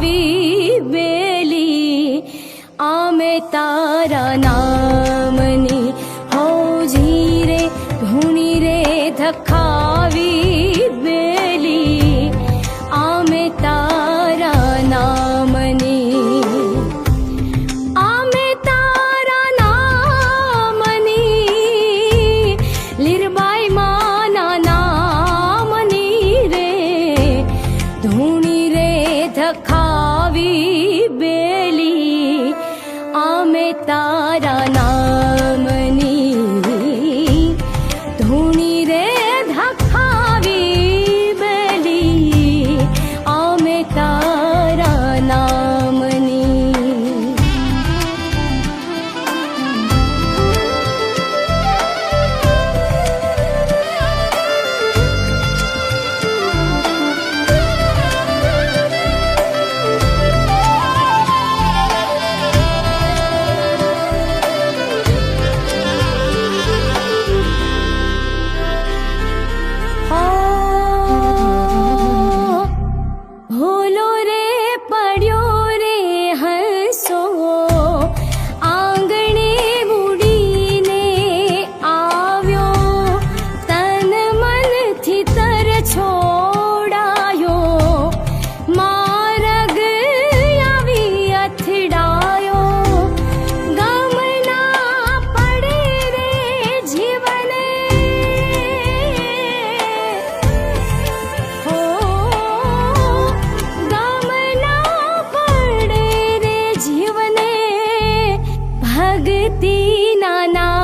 ધખાવી બેલી આમે તારા નામની હો રે ધૂણી રે ધખાવી. ધખાવી બેલી આમે તારા નામ भगती नाना।